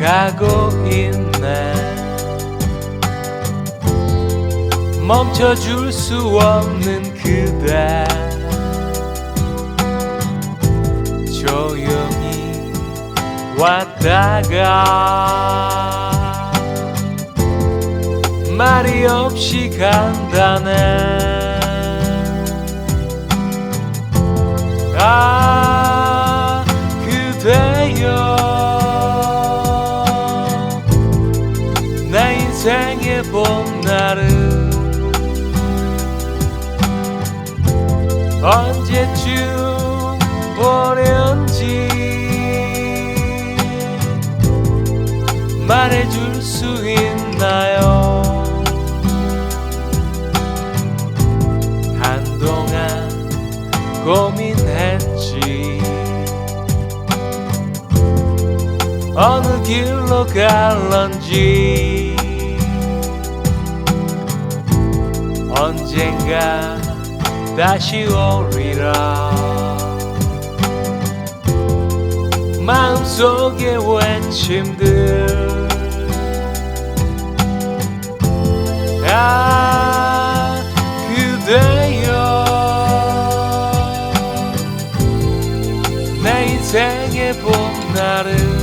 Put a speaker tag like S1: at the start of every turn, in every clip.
S1: 가고 있네. 멈춰줄 수 없는 그대. 조용히 왔다가 말이 없이 간다네. 아 내 인생의 봄날은 언제쯤 오련지 말해줄 수 있나요? 한동안 고민했지. 어느 길로 갈런지 언젠가 다시 오리라. 마음속의 외침들. 아 그대여. 내 인생의 봄날은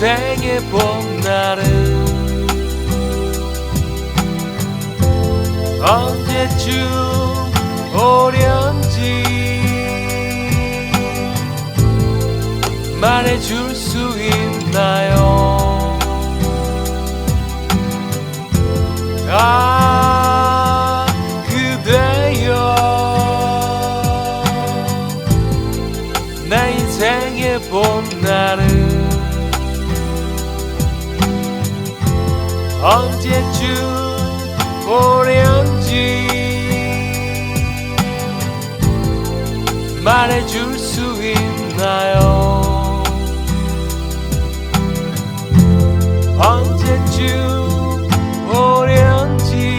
S1: 인생의 봄날은 언제쯤 오련지 말해줄 수 있나요? 아 그대여. 내 인생의 봄날은 언제쯤 보려는지 말해줄 수 있나요? 언제쯤 보려는지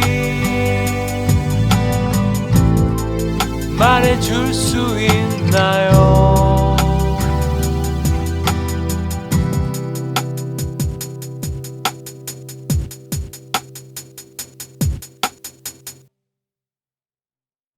S1: 말해줄 수 있나요?